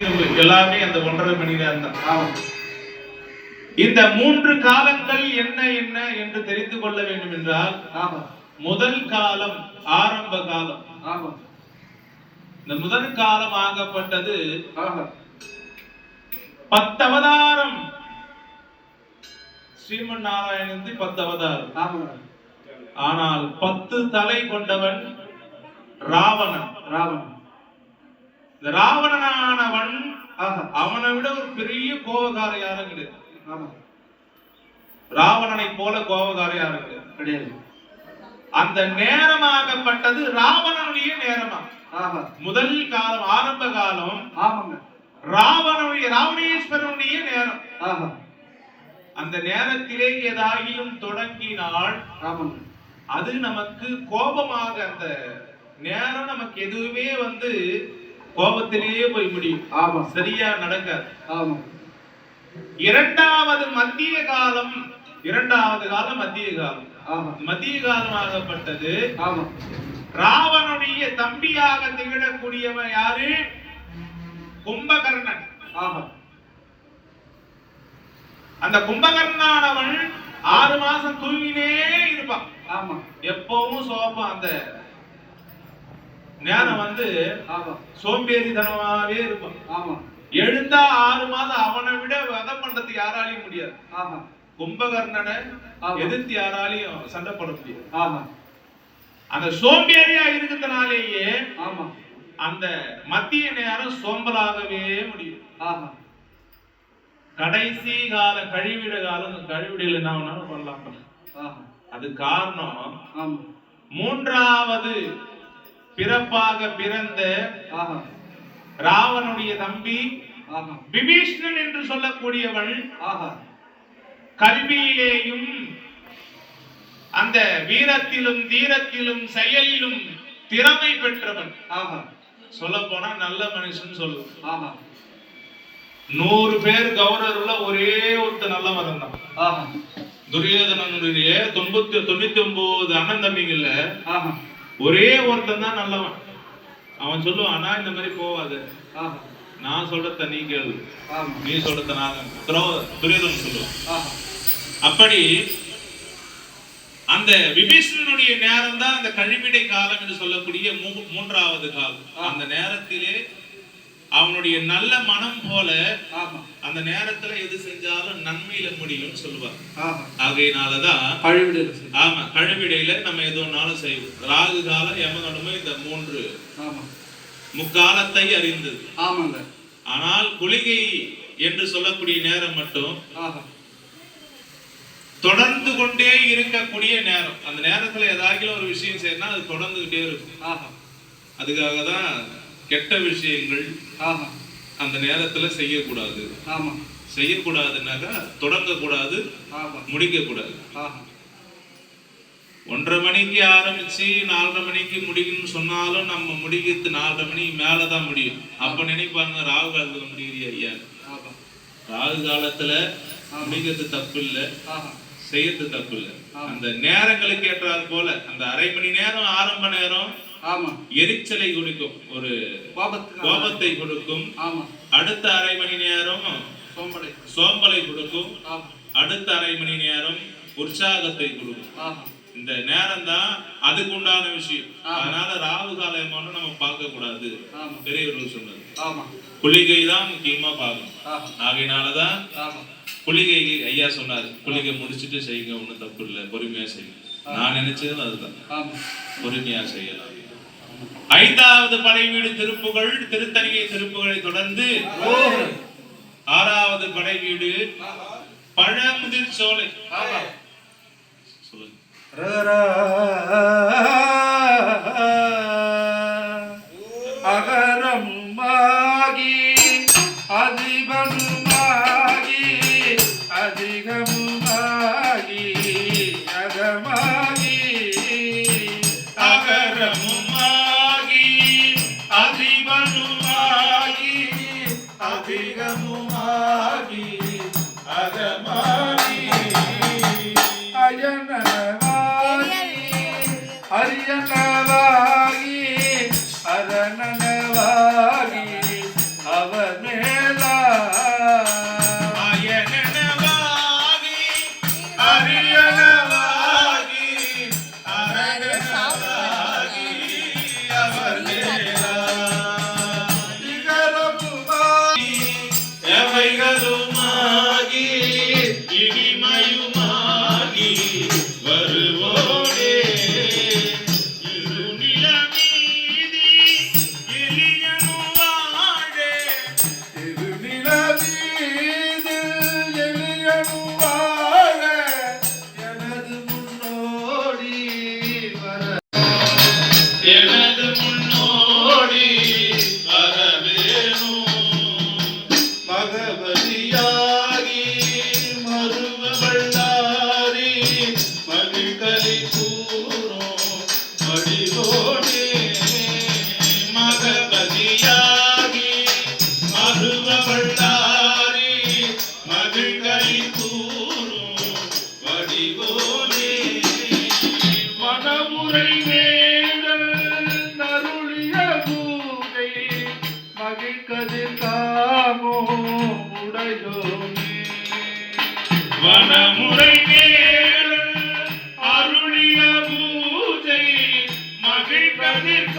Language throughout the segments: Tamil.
எல்லாமே அந்த ஒன்றரை மணி நேரம் தான். இந்த மூன்று காலங்கள் என்ன என்ன என்று தெரிந்து கொள்ள வேண்டும் என்றால் முதல் காலம் ஆரம்ப காலம். இந்த முதல் காலம் ஆகப்பட்டது ஆமாம் பத்தவதாரம். ஸ்ரீமன் நாராயணந்தி பத்து அவதாரம் ஆனால் பத்து தலை கொண்டவன் ராவணன். ராவணன். இந்த ஆஹா அவனை விட ஒரு பெரிய கோபக்கார யாரும் கிடையாது. ராவணனை போல கோபக்கார யாரும் கிடையாது. அந்த நேரமாகப்பட்டது ராவணனுடைய நேரமா. முதல் காலம் ஆரம்ப காலம் ஆமாங்க. ராவணனுடைய ராவணேஸ்வரனுடைய நேரம். அந்த நேரத்திலே ஏதாகிலும் தொடங்கினால் அது நமக்கு கோபமாக அந்த நேரம் நமக்கு எதுவுமே வந்து கோபத்திலேயே போய் முடியும். ஆமாம் சரியா நடக்காது. ஆமாம் இரண்டாவது மத்திய காலம் இரண்டாவது காலம் மத்திய காலம். ஆமாம் மத்திய காலமாகப்பட்டது. ஆமாம் ராவனுடைய தம்பியாக திகழக்கூடியவன் யாரு? கும்பகர்ணன். ஆஹா அந்த கும்பகர்ணானவன் ஆறு மாசம் தூங்கினே இருப்பான். ஆமாம் எப்பவும் சோப்பான் அந்த நேரம் வந்து சோம்பேறித்தனமாவே இருப்பான் ஆமாம் எழுந்தா ஆறு மாதம் அவனை விட வதம் பண்றதுக்கு யாராலையும் முடியாது. ஆஹா கும்பகர்ணனை ஆமா. எதிர்த்து யாராலையும் சண்டை போட முடியாது. ஆஹா அந்த சோம்பேறியா இருக்கிறதுனாலேயே ஆமாம் அந்த மத்திய நேரம் சோம்பலாகவே முடியும். ஆஹா கடைசி கால கழிவிட காலம் கழிவிடையில என்ன வேணாலும் பண்ணலாம். அது காரணம் மூன்றாவது பிறப்பாக பிறந்த ராவனுடைய தம்பி விபீஷ்ணன் என்று சொல்லக்கூடியவன் ஆஹா. கல்வியிலேயும் அந்த வீரத்திலும் தீரத்திலும் செயலிலும் திறமை பெற்றவன் சொல்ல போனா நல்ல மனுஷன் சொல்லுவோம் நூறு பேர் கௌரவர்ல ஒரே ஒருத்த நல்லவன் தான். ஆஹா. துரியோதனனுடைய தொண்ணூத்தி தொண்ணூத்தி ஒன்பது அண்ணன் தம்பிங்கள்ல ஆஹா. ஒரே ஒருத்தன் தான் நல்லவன். அவன் சொல்லுவான் "அண்ணா, இந்த மாதிரி போவாது. நான் சொல்றத நீ கேளு. நீ சொல்றத நான் துரோ- துரியோதனன் சொல்லுவான். அப்படி அந்த விபீஷணனுடைய நேரம் தான் அந்த கழிவிடை காலம் என்று சொல்லக்கூடிய மூன்றாவது காலம். அந்த நேரத்திலே அவனுடைய நல்ல மனம் போல அந்த நேரத்துல எது செஞ்சாலும் நன்மையில முடியும்னு சொல்லுவார் ஆகையினாலதான் ஆமா கழிவிடையில நம்ம எது ஒன்னாலும் செய்வோம். ராகு காலம் யமகண்டமும் இந்த மூன்று முக்காலத்தை அறிந்தது. ஆமாங்க. ஆனால் குளிகை என்று சொல்லக்கூடிய நேரம் மட்டும் தொடர்ந்து கொண்டே இருக்கக்கூடிய நேரம். அந்த நேரத்துல ஏதாவது ஒரு விஷயம் செய்யணும் அது தொடர்ந்துகிட்டே இருக்கும். அதுக்காக தான் கெட்ட விஷயங்கள் அந்த நேரத்துல செய்யக்கூடாது. ஆமா. செய்யக்கூடாதுன்னாக்கா தொடங்கக்கூடாது ஆமா. முடிக்கக்கூடாது. ஆஹா. ஒன்றரை மணிக்கு ஆரம்பிச்சு நாலரை மணிக்கு முடிக்கணும்னு சொன்னாலும் நம்ம முடிக்கிறது நாலரை மணிக்கு மேலதான் முடியும். அப்ப நினைப்பாங்க ராகு காலத்துல முடிக்கிறியா ஐயா ராகு காலத்துல முடிக்கிறது தப்பு இல்ல செய்யறது தப்பு இல்ல. அந்த நேரங்களுக்கு ஏற்றாற் போல அந்த அரை மணி நேரம் ஆரம்ப நேரம் எரிச்சலை கொடுக்கும். ஒரு கோபத்தை கொடுக்கும். ஆமா. அடுத்த அரை மணி நேரம் சோம்பலை. கொடுக்கும். அடுத்த அரை மணி நேரம் உற்சாகத்தை கொடுக்கும். இந்த நேரம் தான் அதுக்கு உண்டான விஷயம். அதனால ராகு காலமான நம்ம பார்க்க கூடாது. பெரியவர்கள் சொன்னது. ஆமா. குளிகை தான் முக்கியமா பார்க்கணும். ஆகையினாலதான் ஆமா. குளிகை ஐயா சொன்னாரு. குளிகை முடிச்சிட்டு செய்யுங்க ஒண்ணும் தப்பு இல்லை. பொறுமையா செய்யுங்க. நான் நினைச்சதும் அதுதான். பொறுமையா செய்யலாம். ஐந்தாவது படை வீடு திருப்புகள் திருத்தணிகை திருப்புகளை தொடர்ந்து ஆறாவது படை வீடு பழமுதிர் சோலை. சொல்லுங்க. மகிழ்கதிர்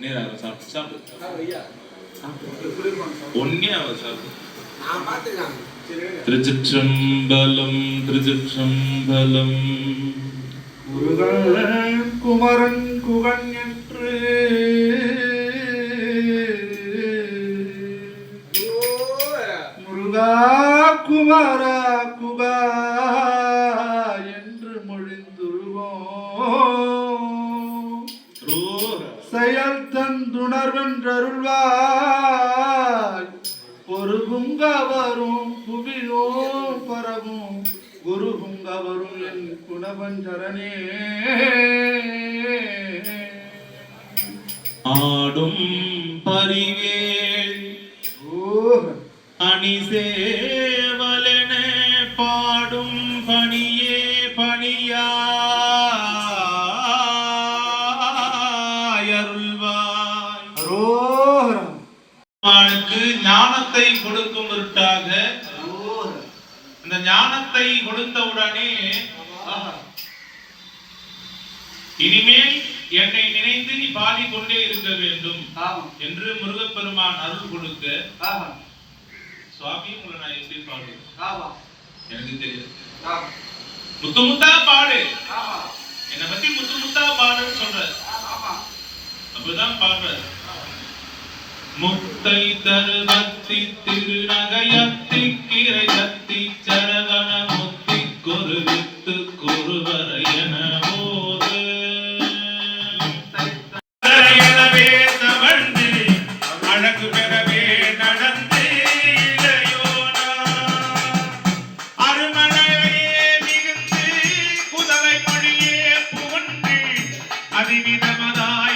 நேராக சாப்பிட்டு சாப்பிட்டு பெருமான் சாமி. ஒன்னே அவர் சாப்பிட்டு நான் பார்த்துக்கலாம் திருச்சிற்றம்பலம் திருச்சிற்றம்பலம் முருகன் குமரன் குகன் என்று முருகா குமாரா செயல் தந்துணர்வென்றருள்வாய். ஒரு புங்கவரும் புவியோம் பரவும். குரு புங்கவரும் என் குணவஞ்சரனே ஆடும் பரிவேல் ஓ அரோகரம். ஞானத்தை கொடுக்கும் பொருட்டாக இந்த ஞானத்தை கொடுத்தவுடனே இனிமேல் என்னை நினைத்து நீ பாடிக்கொண்டே இருக்க வேண்டும் என்று முருகப்பெருமான் அருள் கொடுக்க சுவாமி உங்களை நான் எப்படி பாடுவேன்? எனக்கு தெரியாது. முத்து முத்தா பாடு. என்னை பத்தி முத்து முத்தா பாடுன்னு சொல்ற ஆமா அப்படிதான் பாடுற முத்தை தருவத்தி திருநகையத்தி கிரை சத்தி சரவண முத்தி குருவித்து கொருவர என போது அழகு பெறவே அதிவிதமதாய்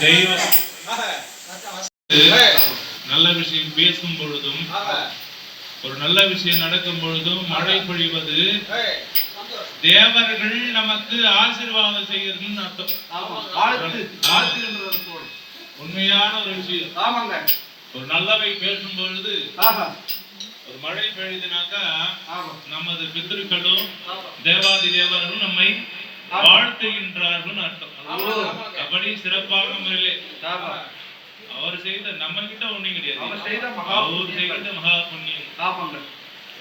தெய்வம் நல்ல விஷயம் பேசும் பொழுதும் ஒரு நல்ல விஷயம் நடக்கும் பொழுதும் மழை பொழிவது தேவர்கள் நமக்கு ஆசீர்வாதம் செய்யறதுன்னு அர்த்தம். உண்மையான ஒரு விஷயம். ஆமாங்க ஒரு நல்லவை பேசும் பொழுது ஒரு மழை பெய்யுதுனாக்கா நமது பித்திருக்களும் தேவாதி தேவர்களும் நம்மை வாழ்த்துகின்றார்கள் அர்த்தம். அப்படி சிறப்பான முறையிலே. அவர் செய்த நம்ம கிட்ட ஒண்ணும் கிடையாது. அவர் செய்த மகா அவர் செய்த மகா புண்ணியம்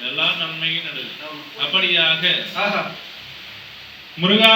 எல்லாம் நன்மையும் நடக்குது. அப்படியாக முருகா